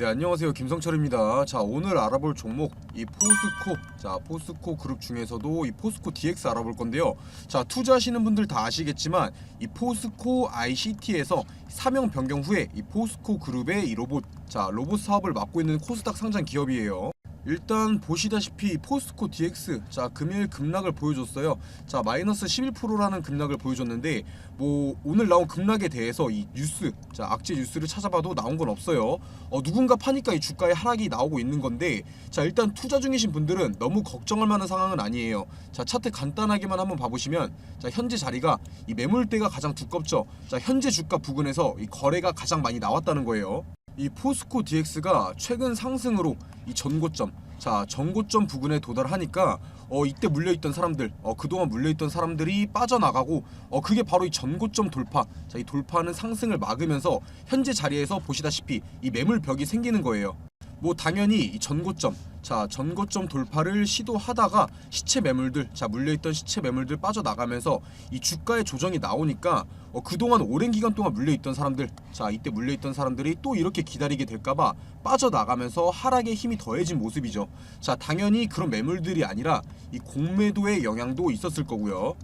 네 안녕하세요. 김성철입니다. 자 오늘 알아볼 종목 이 포스코. 자 포스코 그룹 중에서도 이 포스코 DX 알아볼 건데요. 자 투자하시는 분들 다 아시겠지만 이 포스코 ICT에서 사명 변경 후에 이 포스코 그룹의 이 로봇 자 로봇 사업을 맡고 있는 코스닥 상장 기업이에요 일단 보시다시피 포스코 DX 자 금일 급락을 보여줬어요. 자 마이너스 11%라는 급락을 보여줬는데 뭐 오늘 나온 급락에 대해서 이 뉴스 자 악재 뉴스를 찾아봐도 나온 건 없어요. 어 누군가 파니까 이 주가에 하락이 나오고 있는 건데 자 일단 투자 중이신 분들은 너무 걱정할 만한 상황은 아니에요. 자 차트 간단하게만 한번 봐보시면 자 현재 자리가 이 매물대가 가장 두껍죠. 자 현재 주가 부근에서 이 거래가 가장 많이 나왔다는 거예요. 이 포스코 DX가 최근 상승으로 이 전고점 자 전고점 부근에 도달하니까 어 이때 물려있던 사람들 어 그동안 물려있던 사람들이 빠져나가고 어 그게 바로 이 전고점 돌파. 자 이 돌파하는 상승을 막으면서 현재 자리에서 보시다시피 이 매물벽이 생기는 거예요 뭐 당연히 이 전고점 자 전고점 돌파를 시도하다가 시체 매물들 자 물려있던 시체 매물들 빠져나가면서 이 주가의 조정이 나오니까 어, 그동안 오랜 기간 동안 물려있던 사람들 자 이때 물려있던 사람들이 또 이렇게 기다리게 될까봐 빠져나가면서 하락의 힘이 더해진 모습이죠. 자 당연히 그런 매물들이 아니라 이 공매도의 영향도 있었을 거고요.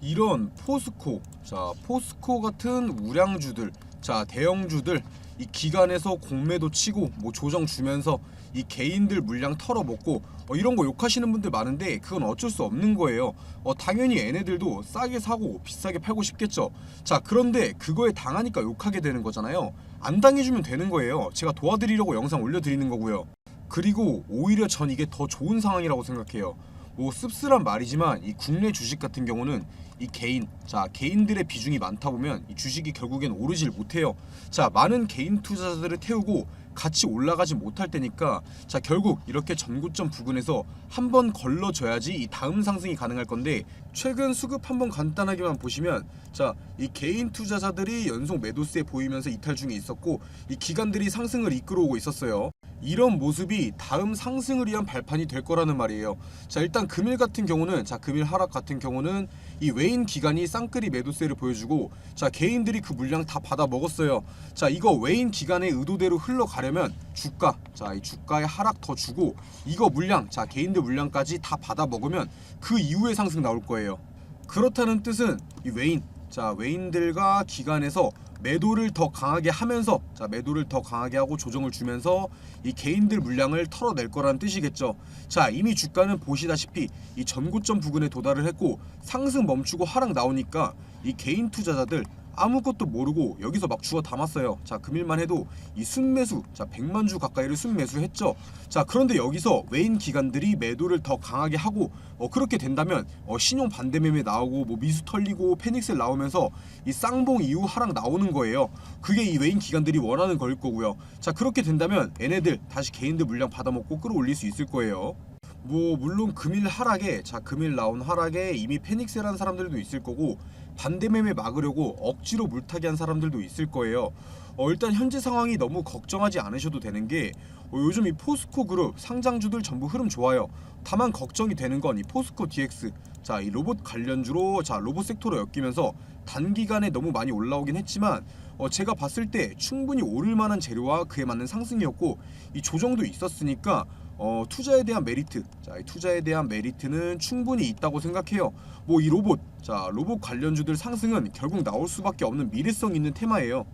이런 포스코 자 포스코 같은 우량주들 자 대형주들 이 기간에서 공매도 치고 뭐 조정 주면서 이 개인들 물량 털어먹고 어, 이런 거 욕하시는 분들 많은데 그건 어쩔 수 없는 거예요. 어, 당연히 얘네들도 싸게 사고 비싸게 팔고 싶겠죠. 자 그런데 그거에 당하니까 욕하게 되는 거잖아요. 안 당해주면 되는 거예요. 제가 도와드리려고 영상 올려드리는 거고요. 그리고 오히려 전 이게 더 좋은 상황이라고 생각해요. 뭐 씁쓸한 말이지만 이 국내 주식 같은 경우는 이 개인 자 개인들의 비중이 많다 보면 이 주식이 결국엔 오르질 못해요. 자 많은 개인 투자자들을 태우고 같이 올라가지 못할 때니까 자 결국 이렇게 전고점 부근에서 한 번 걸러줘야지 이 다음 상승이 가능할 건데 최근 수급 한번 간단하게만 보시면 자 이 개인 투자자들이 연속 매도세에 보이면서 이탈 중에 있었고 이 기관들이 상승을 이끌어오고 있었어요. 이런 모습이 다음 상승을 위한 발판이 될 거라는 말이에요. 자 일단 금일 같은 경우는 자 금일 하락 같은 경우는 이 외인 기관이 쌍끌이 매도세를 보여주고 자 개인들이 그 물량 다 받아 먹었어요. 자 이거 외인 기관의 의도대로 흘러가려면 주가 자 이 주가의 하락 더 주고 이거 물량 자 개인들 물량까지 다 받아 먹으면 그 이후에 상승 나올 거예요. 그렇다는 뜻은 이 외인 자 외인들과 기관에서 매도를 더 강하게 하면서 자 매도를 더 강하게 하고 조정을 주면서 이 개인들 물량을 털어낼 거라는 뜻이겠죠. 자 이미 주가는 보시다시피 이 전고점 부근에 도달을 했고 상승 멈추고 하락 나오니까 이 개인 투자자들 아무것도 모르고 여기서 막 주워 담았어요. 자, 금일만 해도 이 순매수, 자, 100만 주 가까이를 순매수했죠. 자, 그런데 여기서 외인 기관들이 매도를 더 강하게 하고 어, 그렇게 된다면 어, 신용 반대 매매 나오고 뭐 미수 털리고 페닉셀 나오면서 이 쌍봉 이후 하락 나오는 거예요. 그게 이 외인 기관들이 원하는 거일 거고요. 자, 그렇게 된다면 얘네들 다시 개인들 물량 받아먹고 끌어올릴 수 있을 거예요. 뭐 물론 금일 하락에 자 금일 나온 하락에 이미 패닉세라는 사람들도 있을 거고 반대 매매 막으려고 억지로 물타기 한 사람들도 있을 거예요. 어, 일단 현재 상황이 너무 걱정하지 않으셔도 되는 게 어, 요즘 이 포스코 그룹 상장주들 전부 흐름 좋아요. 다만 걱정이 되는 건 이 포스코 DX 자 이 로봇 관련주로 자 로봇 섹터로 엮이면서 단기간에 너무 많이 올라오긴 했지만 어, 제가 봤을 때 충분히 오를 만한 재료와 그에 맞는 상승이었고 이 조정도 있었으니까 어, 투자에 대한 메리트, 자, 이 투자에 대한 메리트는 충분히 있다고 생각해요. 뭐 이 로봇, 자, 로봇 관련주들 상승은 결국 나올 수밖에 없는 미래성 있는 테마예요.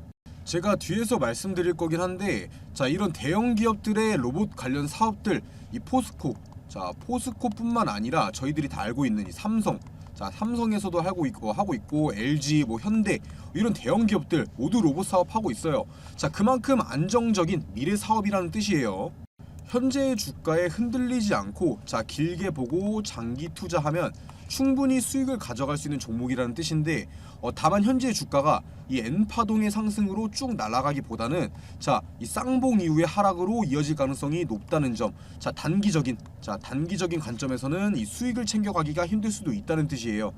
제가 뒤에서 말씀드릴 거긴 한데, 자, 이런 대형 기업들의 로봇 관련 사업들, 이 포스코, 자, 포스코뿐만 아니라 저희들이 다 알고 있는 이 삼성, 자, 삼성에서도 하고 있고 하고 있고 LG, 뭐 현대 이런 대형 기업들 모두 로봇 사업 하고 있어요. 자, 그만큼 안정적인 미래 사업이라는 뜻이에요. 현재의 주가에 흔들리지 않고 자 길게 보고 장기 투자하면 충분히 수익을 가져갈 수 있는 종목이라는 뜻인데 어, 다만 현재의 주가가 이 N파동의 상승으로 쭉 날아가기보다는 자 이 쌍봉 이후의 하락으로 이어질 가능성이 높다는 점. 자 단기적인 자 단기적인 관점에서는 이 수익을 챙겨가기가 힘들 수도 있다는 뜻이에요.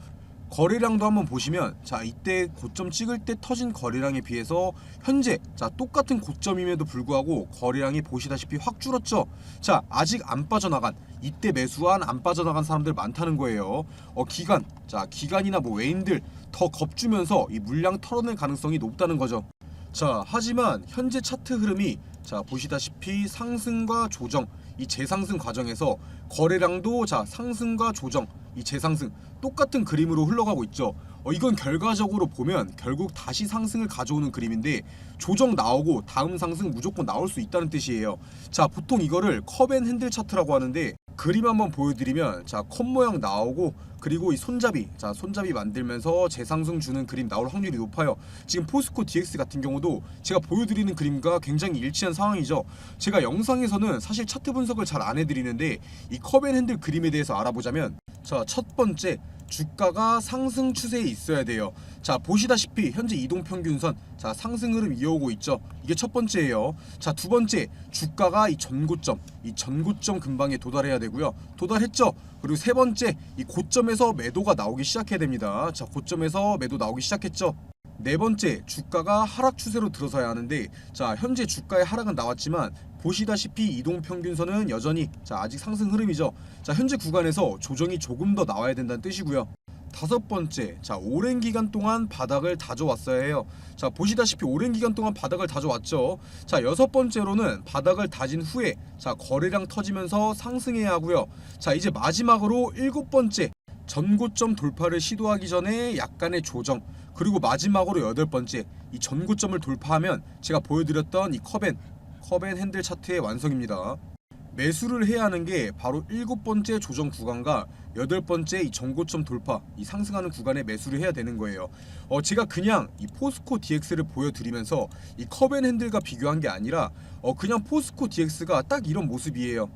거래량도 한번 보시면 자 이때 고점 찍을 때 터진 거래량에 비해서 현재 자 똑같은 고점임에도 불구하고 거래량이 보시다시피 확 줄었죠. 자 아직 안 빠져나간 이때 매수한 안 빠져나간 사람들 많다는 거예요. 어 기간 자 기간이나 뭐 외인들 더 겁주면서 이 물량 털어낼 가능성이 높다는 거죠. 자, 하지만 현재 차트 흐름이 자 보시다시피 상승과 조정 이 재상승 과정에서 거래량도 자 상승과 조정 이 재상승 똑같은 그림으로 흘러가고 있죠. 어, 이건 결과적으로 보면 결국 다시 상승을 가져오는 그림인데 조정 나오고 다음 상승 무조건 나올 수 있다는 뜻이에요. 자 보통 이거를 컵앤 핸들 차트라고 하는데 그림 한번 보여드리면 자 컵 모양 나오고 그리고 이 손잡이 자 손잡이 만들면서 재상승 주는 그림 나올 확률이 높아요. 지금 포스코 DX 같은 경우도 제가 보여드리는 그림과 굉장히 일치한 상황이죠. 제가 영상에서는 사실 차트 분석을 잘 안 해드리는데 이 컵앤 핸들 그림에 대해서 알아보자면 자 첫 번째 주가가 상승 추세에 있어야 돼요. 자 보시다시피 현재 이동 평균선 자 상승 흐름 이어오고 있죠. 이게 첫 번째예요. 자 두 번째 주가가 이 전고점 이 전고점 근방에 도달해야 되고요. 도달했죠. 그리고 세 번째 이 고점에 서 매도가 나오기 시작해야 됩니다. 자 고점에서 매도 나오기 시작했죠. 네 번째 주가가 하락 추세로 들어서야 하는데 자 현재 주가의 하락은 나왔지만 보시다시피 이동 평균선은 여전히 자 아직 상승 흐름이죠. 자 현재 구간에서 조정이 조금 더 나와야 된다는 뜻이고요. 다섯 번째, 자 오랜 기간 동안 바닥을 다져왔어야 해요. 자 보시다시피 오랜 기간 동안 바닥을 다져왔죠. 자 여섯 번째로는 바닥을 다진 후에 자 거래량 터지면서 상승해야 하고요. 자 이제 마지막으로 일곱 번째, 전고점 돌파를 시도하기 전에 약간의 조정 그리고 마지막으로 여덟 번째 이 전고점을 돌파하면 제가 보여드렸던 이 컵앤 컵앤 핸들 차트의 완성입니다. 매수를 해야 하는 게 바로 일곱 번째 조정 구간과 여덟 번째 이 전고점 돌파 이 상승하는 구간에 매수를 해야 되는 거예요. 어 제가 그냥 이 포스코 DX를 보여드리면서 이 컵앤 핸들과 비교한 게 아니라 어 그냥 포스코 DX가 딱 이런 모습이에요.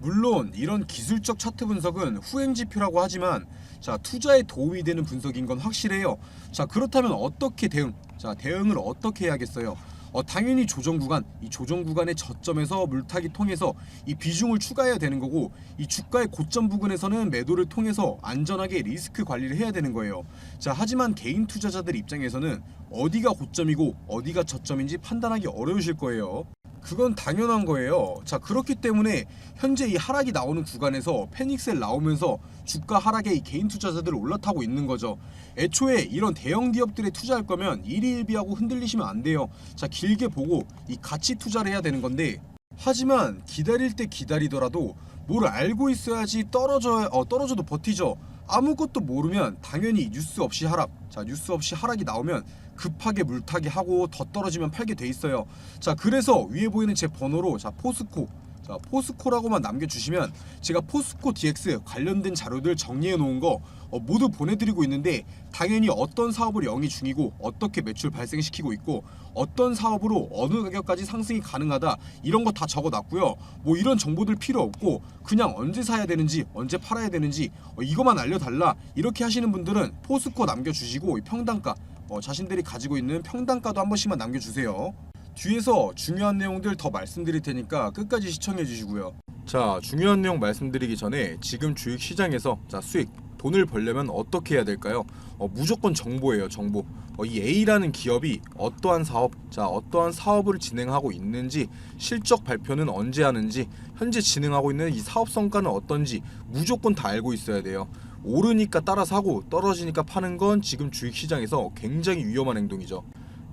물론 이런 기술적 차트 분석은 후행 지표라고 하지만 자 투자에 도움이 되는 분석인 건 확실해요. 자 그렇다면 어떻게 대응? 자 대응을 어떻게 해야겠어요? 어, 당연히 조정 구간, 이 조정 구간의 저점에서 물타기 통해서 이 비중을 추가해야 되는 거고 이 주가의 고점 부근에서는 매도를 통해서 안전하게 리스크 관리를 해야 되는 거예요. 자 하지만 개인 투자자들 입장에서는 어디가 고점이고 어디가 저점인지 판단하기 어려우실 거예요. 그건 당연한 거예요. 자, 그렇기 때문에 현재 이 하락이 나오는 구간에서 페닉셀 나오면서 주가 하락에 이 개인 투자자들을 올라타고 있는 거죠. 애초에 이런 대형 기업들에 투자할 거면 일희일비하고 흔들리시면 안 돼요. 자, 길게 보고 이 가치 투자를 해야 되는 건데 하지만 기다릴 때 기다리더라도 뭘 알고 있어야지 떨어져 어, 떨어져도 버티죠. 아무것도 모르면 당연히 뉴스 없이 하락. 자, 뉴스 없이 하락이 나오면 급하게 물타기 하고 더 떨어지면 팔게 돼 있어요. 자, 그래서 위에 보이는 제 번호로 자, 포스코 자, 포스코라고만 남겨주시면 제가 포스코 DX 관련된 자료들 정리해 놓은 거 어, 모두 보내드리고 있는데 당연히 어떤 사업을 영위 중이고 어떻게 매출 발생시키고 있고 어떤 사업으로 어느 가격까지 상승이 가능하다 이런 거 다 적어놨고요. 뭐 이런 정보들 필요 없고 그냥 언제 사야 되는지 언제 팔아야 되는지 어, 이것만 알려달라 이렇게 하시는 분들은 포스코 남겨주시고 이 평단가 어, 자신들이 가지고 있는 평단가도 한 번씩만 남겨주세요. 뒤에서 중요한 내용들 더 말씀드릴 테니까 끝까지 시청해 주시고요. 자, 중요한 내용 말씀드리기 전에 지금 주식 시장에서 자, 수익 돈을 벌려면 어떻게 해야 될까요? 어, 무조건 정보예요, 정보. 어, 이 A라는 기업이 어떠한 사업, 자, 어떠한 사업을 진행하고 있는지, 실적 발표는 언제 하는지, 현재 진행하고 있는 이 사업 성과는 어떤지 무조건 다 알고 있어야 돼요. 오르니까 따라 사고 떨어지니까 파는 건 지금 주식 시장에서 굉장히 위험한 행동이죠.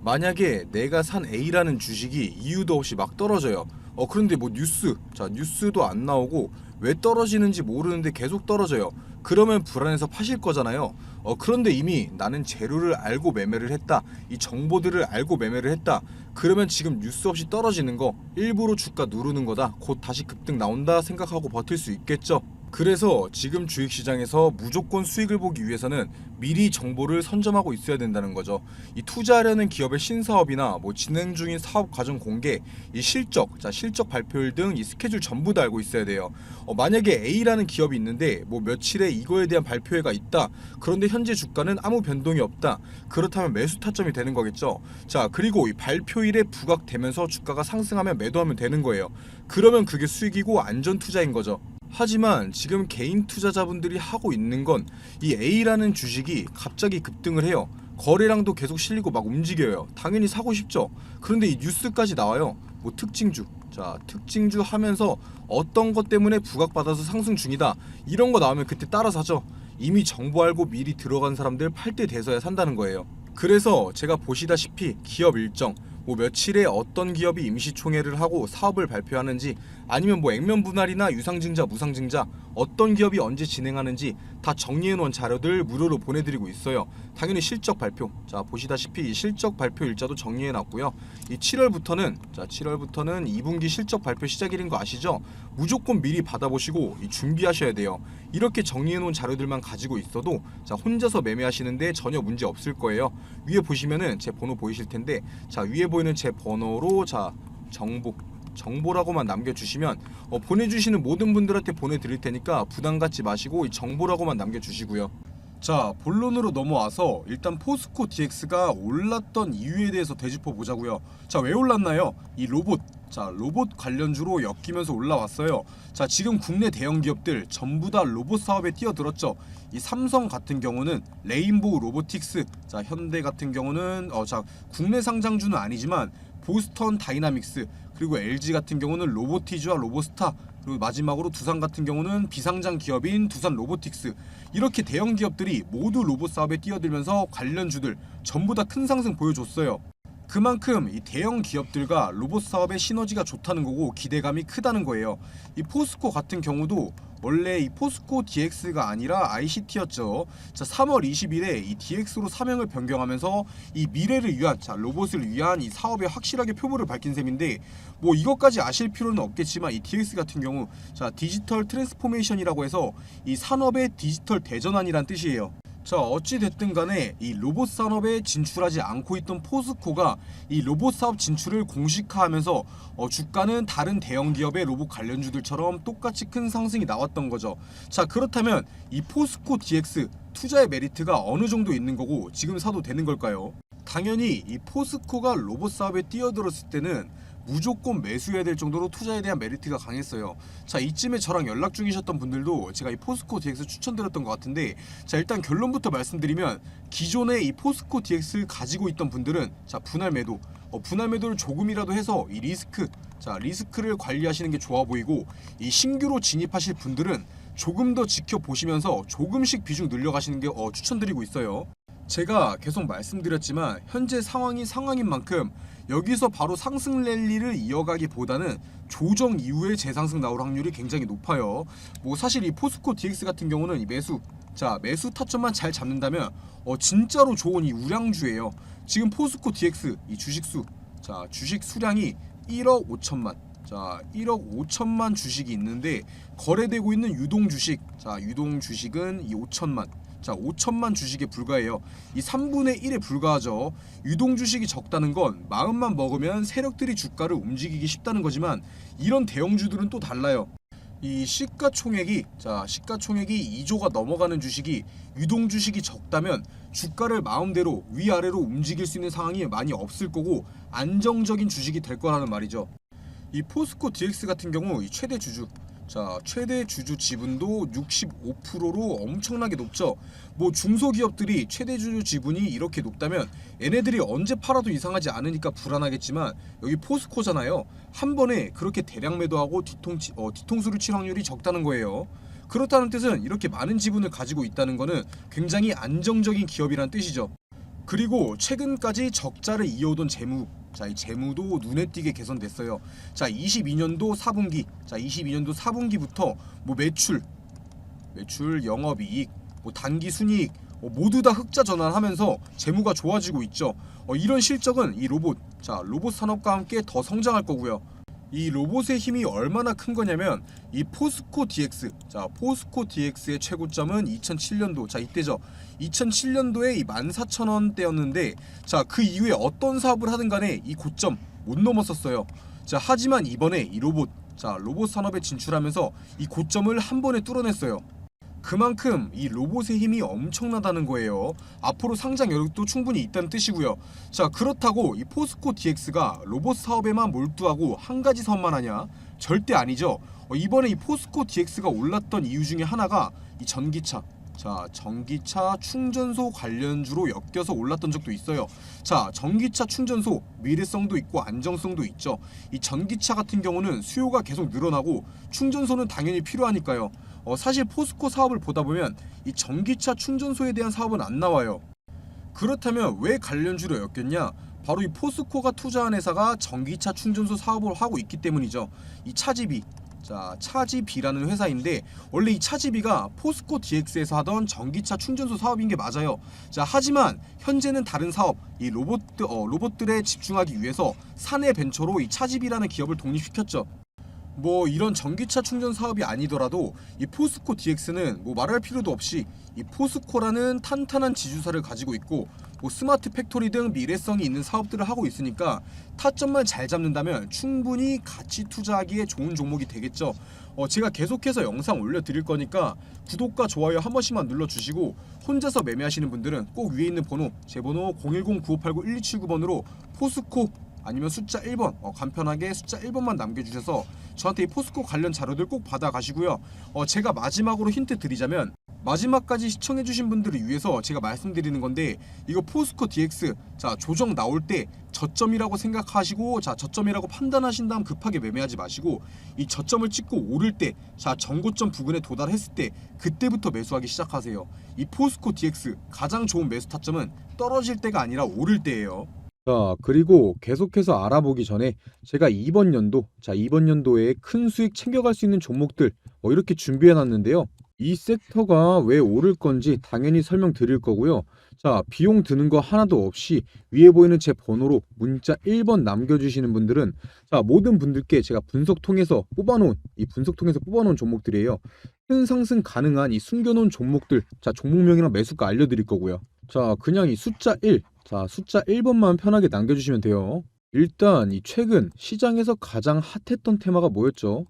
만약에 내가 산 A라는 주식이 이유도 없이 막 떨어져요. 어 그런데 뭐 뉴스 자 뉴스도 안 나오고 왜 떨어지는지 모르는데 계속 떨어져요. 그러면 불안해서 파실 거잖아요. 어 그런데 이미 나는 재료를 알고 매매를 했다. 이 정보들을 알고 매매를 했다. 그러면 지금 뉴스 없이 떨어지는 거 일부러 주가 누르는 거다. 곧 다시 급등 나온다 생각하고 버틸 수 있겠죠. 그래서 지금 주식시장에서 무조건 수익을 보기 위해서는 미리 정보를 선점하고 있어야 된다는 거죠. 이 투자하려는 기업의 신사업이나 뭐 진행 중인 사업 과정 공개, 이 실적, 자 실적 발표일 등 이 스케줄 전부 다 알고 있어야 돼요. 어, 만약에 A라는 기업이 있는데 뭐 며칠에 이거에 대한 발표회가 있다. 그런데 현재 주가는 아무 변동이 없다. 그렇다면 매수 타점이 되는 거겠죠. 자 그리고 이 발표일에 부각되면서 주가가 상승하면 매도하면 되는 거예요. 그러면 그게 수익이고 안전 투자인 거죠. 하지만 지금 개인 투자자분들이 하고 있는 건 이 A라는 주식이 갑자기 급등을 해요. 거래량도 계속 실리고 막 움직여요. 당연히 사고 싶죠. 그런데 이 뉴스까지 나와요. 뭐 특징주. 자, 특징주 하면서 어떤 것 때문에 부각받아서 상승 중이다. 이런 거 나오면 그때 따라 사죠. 이미 정보 알고 미리 들어간 사람들 팔 때 돼서야 산다는 거예요. 그래서 제가 보시다시피 기업 일정, 뭐 며칠에 어떤 기업이 임시총회를 하고 사업을 발표하는지 아니면 뭐 액면 분할이나 유상증자 무상증자 어떤 기업이 언제 진행하는지 다 정리해 놓은 자료들 무료로 보내드리고 있어요. 당연히 실적 발표. 자 보시다시피 이 실적 발표 일자도 정리해 놨고요. 이 7월부터는 자 7월부터는 2분기 실적 발표 시작일인 거 아시죠? 무조건 미리 받아보시고 이 준비하셔야 돼요. 이렇게 정리해 놓은 자료들만 가지고 있어도 자 혼자서 매매하시는데 전혀 문제 없을 거예요. 위에 보시면은 제 번호 보이실 텐데 자 위에 보이는 제 번호로 자 정보 정보라고만 남겨주시면 어, 보내주시는 모든 분들한테 보내드릴 테니까 부담 갖지 마시고 이 정보라고만 남겨주시고요. 자 본론으로 넘어와서 일단 포스코 DX가 올랐던 이유에 대해서 되짚어 보자고요. 자 왜 올랐나요? 이 로봇 자 로봇 관련주로 엮이면서 올라왔어요. 자 지금 국내 대형 기업들 전부 다 로봇 사업에 뛰어들었죠. 이 삼성 같은 경우는 레인보우 로보틱스, 자 현대 같은 경우는 어 자 국내 상장주는 아니지만 보스턴 다이나믹스 그리고 LG 같은 경우는 로보티즈와 로보스타 그리고 마지막으로 두산 같은 경우는 비상장 기업인 두산 로보틱스 이렇게 대형 기업들이 모두 로봇 사업에 뛰어들면서 관련주들 전부 다 큰 상승 보여줬어요. 그만큼 이 대형 기업들과 로봇 사업의 시너지가 좋다는 거고 기대감이 크다는 거예요. 이 포스코 같은 경우도 원래 이 포스코 DX가 아니라 ICT였죠. 자, 3월 20일에 이 DX로 사명을 변경하면서 이 미래를 위한 자, 로봇을 위한 이 사업에 확실하게 표부를 밝힌 셈인데 뭐 이것까지 아실 필요는 없겠지만 이 DX 같은 경우 자, 디지털 트랜스포메이션이라고 해서 이 산업의 디지털 대전환이란 뜻이에요. 자 어찌 됐든 간에 이 로봇 산업에 진출하지 않고 있던 포스코가 이 로봇 사업 진출을 공식화하면서 어, 주가는 다른 대형 기업의 로봇 관련주들처럼 똑같이 큰 상승이 나왔던 거죠. 자 그렇다면 이 포스코 DX 투자의 메리트가 어느 정도 있는 거고 지금 사도 되는 걸까요? 당연히 이 포스코가 로봇 사업에 뛰어들었을 때는 무조건 매수해야 될 정도로 투자에 대한 메리트가 강했어요. 자 이쯤에 저랑 연락 중이셨던 분들도 제가 이 포스코 DX 추천드렸던 것 같은데 자 일단 결론부터 말씀드리면 기존에 이 포스코 DX 가지고 있던 분들은 자 분할 매도 어, 분할 매도를 조금이라도 해서 이 리스크 자 리스크를 관리하시는 게 좋아 보이고 이 신규로 진입하실 분들은 조금 더 지켜보시면서 조금씩 비중 늘려가시는 게 어, 추천드리고 있어요. 제가 계속 말씀드렸지만 현재 상황이 상황인 만큼 여기서 바로 상승 랠리를 이어가기보다는 조정 이후에 재상승 나올 확률이 굉장히 높아요. 뭐 사실 이 포스코 DX 같은 경우는 이 매수 자 매수 타점만 잘 잡는다면 어 진짜로 좋은 이 우량주예요. 지금 포스코 DX 이 주식수 자 주식 수량이 1억 5천만 자 1억 5천만 주식이 있는데 거래되고 있는 유동 주식 자 유동 주식은 이 5천만 자 5천만 주식에 불과해요. 이 3분의 1에 불과하죠. 유동 주식이 적다는 건 마음만 먹으면 세력들이 주가를 움직이기 쉽다는 거지만 이런 대형주들은 또 달라요. 이 시가총액이 자 시가총액이 2조가 넘어가는 주식이 유동 주식이 적다면 주가를 마음대로 위아래로 움직일 수 있는 상황이 많이 없을 거고 안정적인 주식이 될 거라는 말이죠. 이 포스코 DX 같은 경우 이 최대 주주 자 최대 주주 지분도 65%로 엄청나게 높죠. 뭐 중소기업들이 최대 주주 지분이 이렇게 높다면 얘네들이 언제 팔아도 이상하지 않으니까 불안하겠지만 여기 포스코잖아요. 한 번에 그렇게 대량 매도하고 뒤통치, 어, 뒤통수를 칠 확률이 적다는 거예요. 그렇다는 뜻은 이렇게 많은 지분을 가지고 있다는 거는 굉장히 안정적인 기업이란 뜻이죠. 그리고 최근까지 적자를 이어오던 재무 자, 이 재무도 눈에 띄게 개선됐어요. 자, 22년도 4분기. 자, 22년도 4분기부터 뭐 매출, 매출, 영업이익, 뭐 단기 순이익 어, 모두 다 흑자 전환하면서 재무가 좋아지고 있죠. 어, 이런 실적은 이 로봇, 자, 로봇 산업과 함께 더 성장할 거고요. 이 로봇의 힘이 얼마나 큰 거냐면 이 포스코 DX 자 포스코 DX의 최고점은 2007년도 자 이때죠. 2007년도에 이 14,000원대였는데 자 그 이후에 어떤 사업을 하든 간에 이 고점 못 넘었었어요. 자 하지만 이번에 이 로봇 자 로봇 산업에 진출하면서 이 고점을 한 번에 뚫어냈어요 그만큼 이 로봇의 힘이 엄청나다는 거예요. 앞으로 상장 여력도 충분히 있다는 뜻이고요. 자 그렇다고 이 포스코 DX가 로봇 사업에만 몰두하고 한 가지 사업만 하냐? 절대 아니죠. 어, 이번에 이 포스코 DX가 올랐던 이유 중에 하나가 이 전기차. 자 전기차 충전소 관련주로 엮여서 올랐던 적도 있어요. 자 전기차 충전소 미래성도 있고 안정성도 있죠. 이 전기차 같은 경우는 수요가 계속 늘어나고 충전소는 당연히 필요하니까요. 어, 사실 포스코 사업을 보다 보면 이 전기차 충전소에 대한 사업은 안 나와요. 그렇다면 왜 관련주로 엮였냐? 바로 이 포스코가 투자한 회사가 전기차 충전소 사업을 하고 있기 때문이죠. 이 차지비 자 차지비라는 회사인데 원래 이 차지비가 포스코 DX에서 하던 전기차 충전소 사업인 게 맞아요. 자 하지만 현재는 다른 사업 이 로봇 어, 로봇들에 집중하기 위해서 사내 벤처로 이 차지비라는 기업을 독립시켰죠. 뭐 이런 전기차 충전 사업이 아니더라도 이 포스코 DX는 뭐 말할 필요도 없이 이 포스코라는 탄탄한 지주사를 가지고 있고 뭐 스마트 팩토리 등 미래성이 있는 사업들을 하고 있으니까 타점만 잘 잡는다면 충분히 같이 투자하기에 좋은 종목이 되겠죠. 어, 제가 계속해서 영상 올려드릴 거니까 구독과 좋아요 한 번씩만 눌러주시고 혼자서 매매하시는 분들은 꼭 위에 있는 번호 제 번호 010-9589-1279번으로 포스코 아니면 숫자 1번 어, 간편하게 숫자 1번만 남겨주셔서 저한테 이 포스코 관련 자료들 꼭 받아가시고요. 어, 제가 마지막으로 힌트 드리자면 마지막까지 시청해주신 분들을 위해서 제가 말씀드리는 건데 이거 포스코 DX 자 조정 나올 때 저점이라고 생각하시고 자 저점이라고 판단하신 다음 급하게 매매하지 마시고 이 저점을 찍고 오를 때 자 전고점 부근에 도달했을 때 그때부터 매수하기 시작하세요. 이 포스코 DX 가장 좋은 매수 타점은 떨어질 때가 아니라 오를 때예요. 자, 그리고 계속해서 알아보기 전에 제가 이번 연도, 자, 이번 연도에 큰 수익 챙겨갈 수 있는 종목들 어, 이렇게 준비해 놨는데요. 이 섹터가 왜 오를 건지 당연히 설명드릴 거고요. 자, 비용 드는 거 하나도 없이 위에 보이는 제 번호로 문자 1번 남겨주시는 분들은 자, 모든 분들께 제가 분석 통해서 뽑아놓은 이 분석 통해서 뽑아놓은 종목들이에요. 큰 상승 가능한 이 숨겨놓은 종목들, 자, 종목명이랑 매수가 알려드릴 거고요. 자, 그냥 이 숫자 1, 자, 숫자 1번만 편하게 남겨주시면 돼요. 일단 이 최근 시장에서 가장 핫했던 테마가 뭐였죠?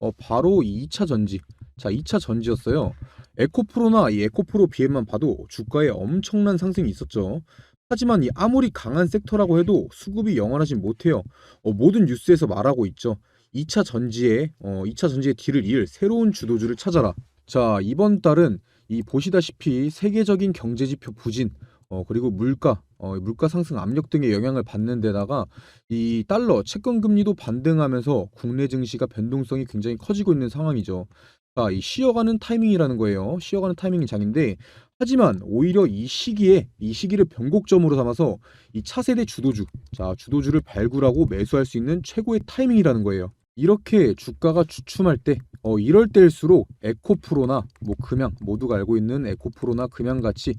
어, 바로 이 2차 전지. 자, 2차 전지였어요. 에코프로나 이 에코프로 BM만 봐도 주가에 엄청난 상승이 있었죠. 하지만 이 아무리 강한 섹터라고 해도 수급이 영원하진 못해요. 어, 모든 뉴스에서 말하고 있죠. 2차 전지에 어, 2차 전지의 뒤를 이을 새로운 주도주를 찾아라. 자, 이번 달은 이 보시다시피 세계적인 경제 지표 부진 어, 그리고 물가, 어, 물가 상승 압력 등의 영향을 받는 데다가 이 달러 채권 금리도 반등하면서 국내 증시가 변동성이 굉장히 커지고 있는 상황이죠. 자, 이 쉬어가는 타이밍이라는 거예요. 쉬어가는 타이밍이 장인데 하지만 오히려 이 시기에 이 시기를 변곡점으로 삼아서 이 차세대 주도주, 자, 주도주를 발굴하고 매수할 수 있는 최고의 타이밍이라는 거예요. 이렇게 주가가 주춤할 때, 어, 이럴 때일수록 에코프로나 뭐 금양 모두가 알고 있는 에코프로나 금양 같이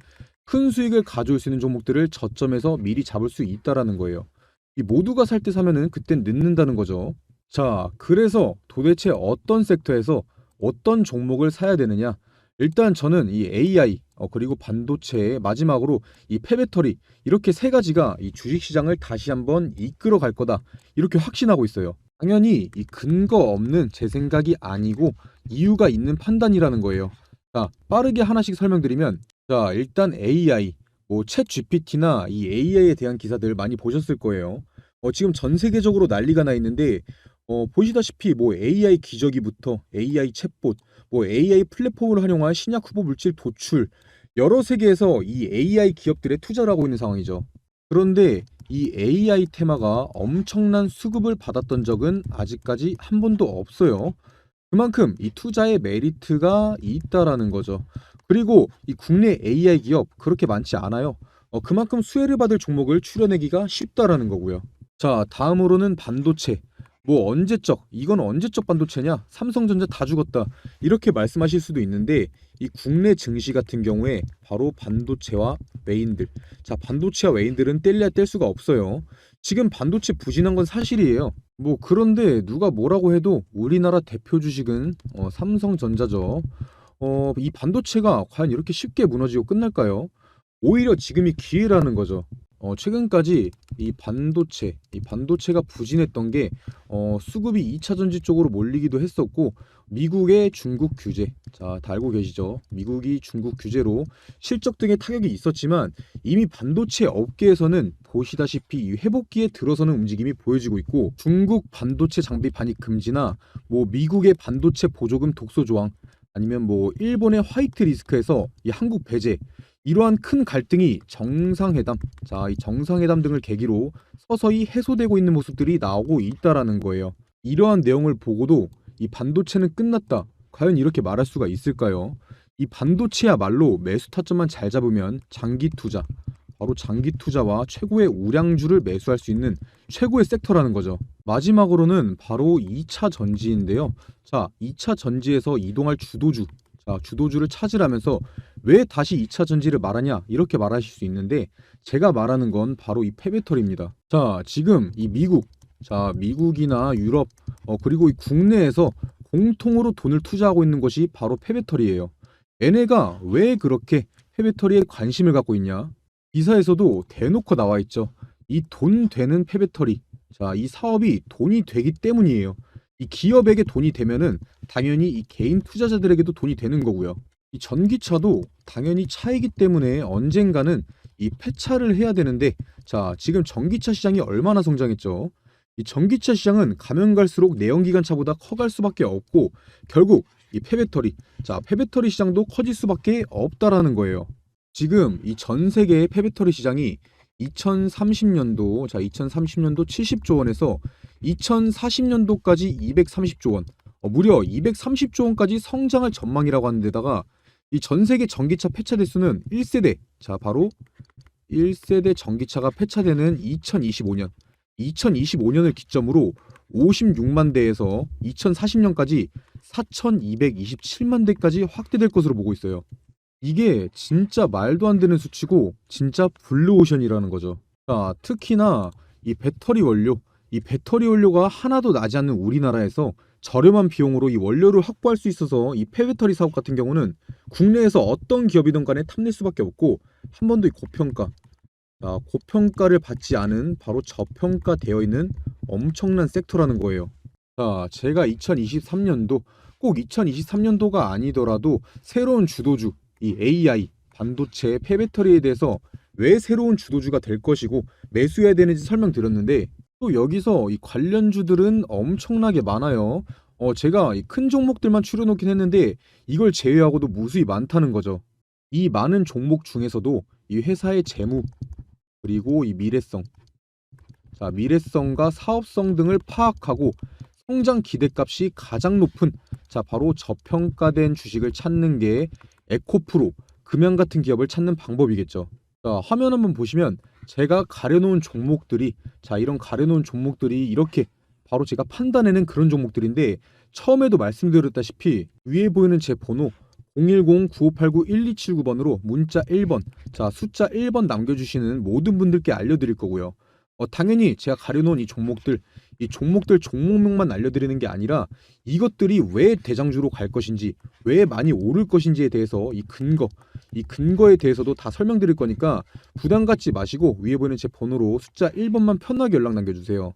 큰 수익을 가져올 수 있는 종목들을 저점에서 미리 잡을 수 있다라는 거예요. 이 모두가 살 때 사면은 그땐 늦는다는 거죠. 자, 그래서 도대체 어떤 섹터에서 어떤 종목을 사야 되느냐? 일단 저는 이 AI 어, 그리고 반도체 마지막으로 이 폐배터리 이렇게 세 가지가 이 주식 시장을 다시 한번 이끌어 갈 거다 이렇게 확신하고 있어요. 당연히 이 근거 없는 제 생각이 아니고 이유가 있는 판단이라는 거예요. 자, 빠르게 하나씩 설명드리면 자, 일단 AI, 뭐챗 GPT나 이 AI에 대한 기사들 많이 보셨을 거예요. 어, 지금 전 세계적으로 난리가 나 있는데 어, 보시다시피 뭐 AI 기저귀부터 AI 챗봇, 뭐 AI 플랫폼을 활용한 신약 후보 물질 도출 여러 세계에서 이 AI 기업들에 투자를 하고 있는 상황이죠. 그런데 이 AI 테마가 엄청난 수급을 받았던 적은 아직까지 한 번도 없어요. 그만큼 이 투자의 메리트가 있다라는 거죠. 그리고 이 국내 AI 기업 그렇게 많지 않아요. 어, 그만큼 수혜를 받을 종목을 추려내기가 쉽다라는 거고요. 자, 다음으로는 반도체. 뭐 언제적 이건 언제적 반도체냐 삼성전자 다 죽었다 이렇게 말씀하실 수도 있는데 이 국내 증시 같은 경우에 바로 반도체와 외인들 자 반도체와 외인들은 뗄래야 뗄 수가 없어요 지금 반도체 부진한 건 사실이에요 뭐 그런데 누가 뭐라고 해도 우리나라 대표 주식은 어, 삼성전자죠 어, 이 반도체가 과연 이렇게 쉽게 무너지고 끝날까요? 오히려 지금이 기회라는 거죠. 어, 최근까지 이 반도체, 이 반도체가 부진했던 게 어, 수급이 2차 전지 쪽으로 몰리기도 했었고 미국의 중국 규제, 자, 다 알고 계시죠? 미국이 중국 규제로 실적 등의 타격이 있었지만 이미 반도체 업계에서는 보시다시피 이 회복기에 들어서는 움직임이 보여지고 있고 중국 반도체 장비 반입 금지나 뭐 미국의 반도체 보조금 독소 조항 아니면 뭐 일본의 화이트 리스크에서 이 한국 배제 이러한 큰 갈등이 정상회담, 자, 이 정상회담 등을 계기로 서서히 해소되고 있는 모습들이 나오고 있다라는 거예요. 이러한 내용을 보고도 이 반도체는 끝났다. 과연 이렇게 말할 수가 있을까요? 이 반도체야말로 매수 타점만 잘 잡으면 장기 투자, 바로 장기 투자와 최고의 우량주를 매수할 수 있는 최고의 섹터라는 거죠. 마지막으로는 바로 2차 전지인데요. 자, 2차 전지에서 이동할 주도주. 자, 주도주를 찾으라면서 왜 다시 2차 전지를 말하냐? 이렇게 말하실 수 있는데 제가 말하는 건 바로 이 폐배터리입니다. 자, 지금 이 미국, 자, 미국이나 유럽, 어, 그리고 이 국내에서 공통으로 돈을 투자하고 있는 것이 바로 폐배터리예요. 얘네가 왜 그렇게 폐배터리에 관심을 갖고 있냐? 기사에서도 대놓고 나와 있죠. 이 돈 되는 폐배터리. 자, 이 사업이 돈이 되기 때문이에요. 이 기업에게 돈이 되면은 당연히 이 개인 투자자들에게도 돈이 되는 거고요. 이 전기차도 당연히 차이기 때문에 언젠가는 이 폐차를 해야 되는데 자, 지금 전기차 시장이 얼마나 성장했죠? 이 전기차 시장은 가면 갈수록 내연기관차보다 커갈 수밖에 없고 결국 이 폐배터리, 자, 폐배터리 시장도 커질 수밖에 없다라는 거예요. 지금 이 전 세계의 폐배터리 시장이 2030년도, 자, 2030년도 70조 원에서 2040년도까지 230조 원, 어, 무려 230조 원까지 성장할 전망이라고 하는데다가 이 전 세계 전기차 폐차 대수는 1세대, 자, 바로 1세대 전기차가 폐차되는 2025년, 2025년을 기점으로 56만 대에서 2040년까지 4,227만 대까지 확대될 것으로 보고 있어요. 이게 진짜 말도 안 되는 수치고 진짜 블루오션이라는 거죠. 자, 특히나 이 배터리 원료, 이 배터리 원료가 하나도 나지 않는 우리나라에서 저렴한 비용으로 이 원료를 확보할 수 있어서 이 폐배터리 사업 같은 경우는 국내에서 어떤 기업이든 간에 탐낼 수밖에 없고 한 번도 이 고평가, 자, 고평가를 받지 않은 바로 저평가되어 있는 엄청난 섹터라는 거예요. 자, 제가 2023년도 꼭 2023년도가 아니더라도 새로운 주도주, 이 AI, 반도체, 폐배터리에 대해서 왜 새로운 주도주가 될 것이고 매수해야 되는지 설명드렸는데 또 여기서 이 관련주들은 엄청나게 많아요. 어, 제가 이큰 종목들만 추려놓긴 했는데 이걸 제외하고도 무수히 많다는 거죠. 이 많은 종목 중에서도 이 회사의 재무 그리고 이 미래성 자, 미래성과 사업성 등을 파악하고 성장 기대값이 가장 높은 자, 바로 저평가된 주식을 찾는 게 에코프로 금양 같은 기업을 찾는 방법이겠죠. 자, 화면 한번 보시면 제가 가려놓은 종목들이 자, 이런 가려놓은 종목들이 이렇게 바로 제가 판단해낸 그런 종목들인데 처음에도 말씀드렸다시피 위에 보이는 제 번호 010-9589-1279번으로 문자 1번 자 숫자 1번 남겨주시는 모든 분들께 알려드릴 거고요. 어, 당연히 제가 가려놓은 이 종목들 이 종목들 종목명만 알려드리는 게 아니라 이것들이 왜 대장주로 갈 것인지 왜 많이 오를 것인지에 대해서 이 근거 이 근거에 대해서도 다 설명드릴 거니까 부담 갖지 마시고 위에 보이는 제 번호로 숫자 1번만 편하게 연락 남겨주세요.